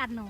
กัดหนู